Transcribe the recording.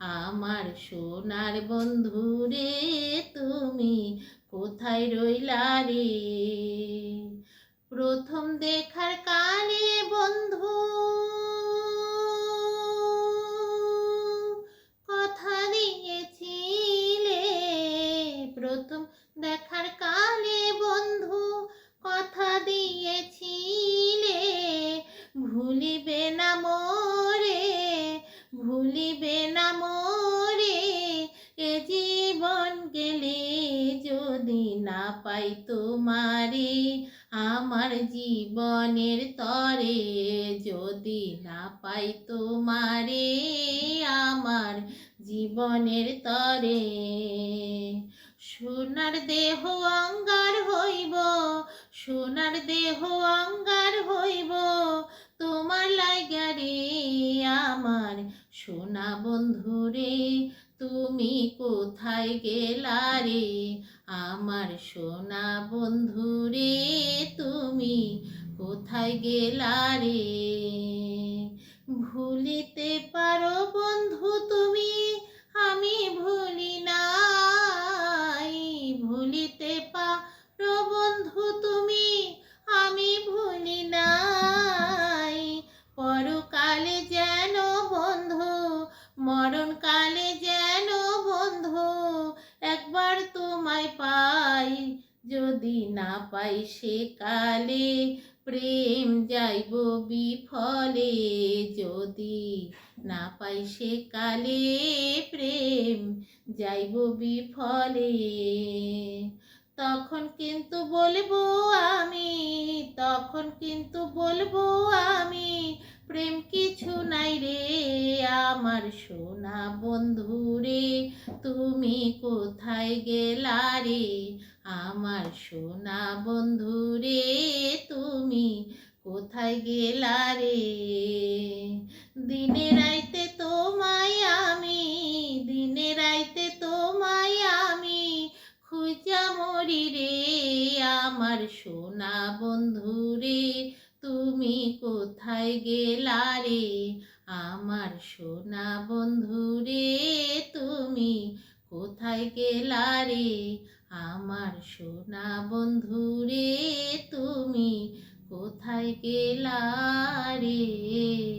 আমার সোনার বন্ধু রে, তুমি কোথায় রইলা রে? প্রথম দেখার কালে বন্ধু, কথা দিয়েছিলে। প্রথম দেখার কালে বন্ধু, কথা দিয়েছিলে। ভুলিবে না মোরে ভুলিবে না মোরে, এ জীবন গেলে যদি না পাই তোমারে, আমার জীবনের তরে যদি না পাই তোমারে, আমার জীবনের তরে। সোনার দেহ অঙ্গার হইব, সোনার দেহ অঙ্গার হইব, তোমার লাগা রে, আমার সোনা বন্ধু রে, তুমি কোথায় গেলা রে? আমার সোনা বন্ধু রে, তুমি কোথায় গেলা রে? ভুলিতে মরণকালে যেন বন্ধু একবার তোমায় পাই, যদি না পাই সে কালে প্রেম যাইব বিফলে, যদি না পাই সে কালে প্রেম যাইব বিফলে। তখন কিন্তু বলব আমি, তখন কিন্তু বলব আমি আমার সোনা বন্ধু রে, তুমি কোথায় গেলা রে? আমার সোনা বন্ধু রে, তুমি কোথায় গেলা রে? দিনে রাইতে তোমায় আমি, দিনে রাইতে তোমায় আমি খুঁজা মরি রে। আমার সোনা বন্ধু রে, তুমি কোথায় গেলা রে? আমার সোনা বন্ধু রে, তুমি কোথায় গেলা রে? আমার সোনা বন্ধু রে, তুমি কোথায় গেলা রে?